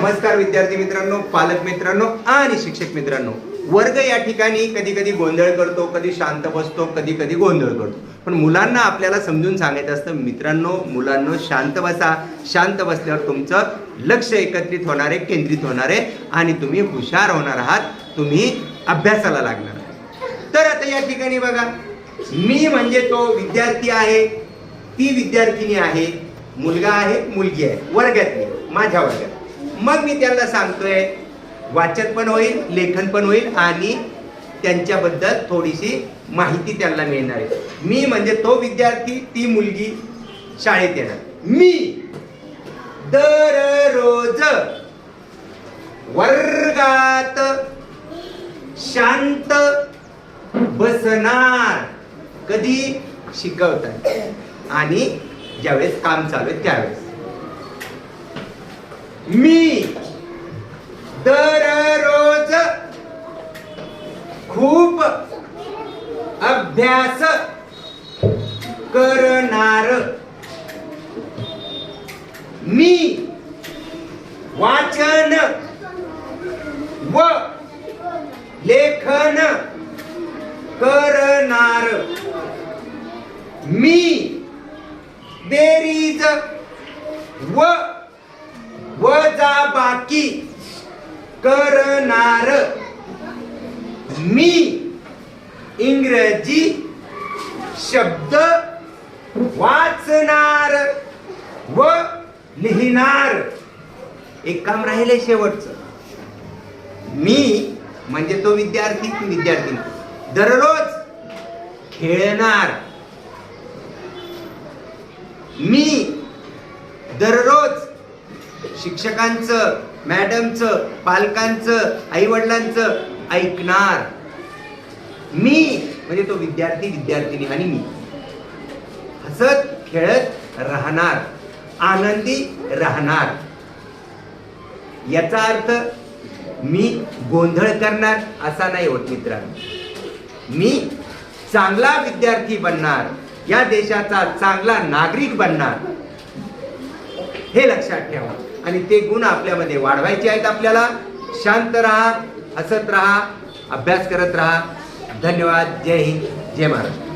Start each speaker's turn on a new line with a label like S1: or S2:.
S1: नमस्कार विद्यार्थी मित्रांनो पालक मित्रांनो आणि शिक्षक मित्रांनो. वर्ग या ठिकाणी कधी कधी गोंधळ करतो कधी शांत बसतो कधी कधी गोंधळ करतो. पण मुलांना आपल्याला समजून सांगायचं असतं मित्रांनो मुलांनो शांत बसा. शांत बसल्यावर तुमचं लक्ष एकत्रित होणार आहे केंद्रित होणार आहे आणि तुम्ही हुशार होणार आहात तुम्ही अभ्यासाला लागणार तर आता या ठिकाणी बघा मी म्हणजे तो विद्यार्थी आहे ती विद्यार्थिनी आहे मुलगा आहे मुलगी आहे वर्गातली माझ्या वर्गात. मग मी त्यांना सांगतोय वाचन पण होईल लेखन पण होईल आणि त्यांच्याबद्दल थोडीशी माहिती त्यांना मिळणार आहे. मी म्हणजे तो विद्यार्थी ती मुलगी शाळेत येणार. मी दररोज वर्गात शांत बसणार. कधी? शिकवतात आणि ज्यावेळेस काम चालू आहे त्यावेळेस. मी दररोज खूप अभ्यास करणार. मी वाचन व लेखन करणार. मी बेरीज व वजाबाकी करणार. मी इंग्रजी शब्द वाचणार व लिहिणार. एक काम राहिले शेवटचं. मी म्हणजे तो विद्यार्थी विद्यार्थी दररोज खेळणार. मी दररोज शिक्षकांचं मॅडमचं पालकांचं आईवडिलांचं ऐकणार. मी म्हणजे तो विद्यार्थी विद्यार्थिनी आणि मी. हसत खेळत राहणार आनंदी राहणार. याचा अर्थ मी गोंधळ करणार असा नाही होत मित्रांनो. मी चांगला विद्यार्थी बनणार या देशाचा चांगला नागरिक बनणार. हे लक्षात ठेवा. आणि ते गुण आपल्यामध्ये वाढवायचे आहेत आपल्याला. शांत राहा हसत राहा अभ्यास करत राहा. धन्यवाद. जय हिंद. जय महाराष्ट्र.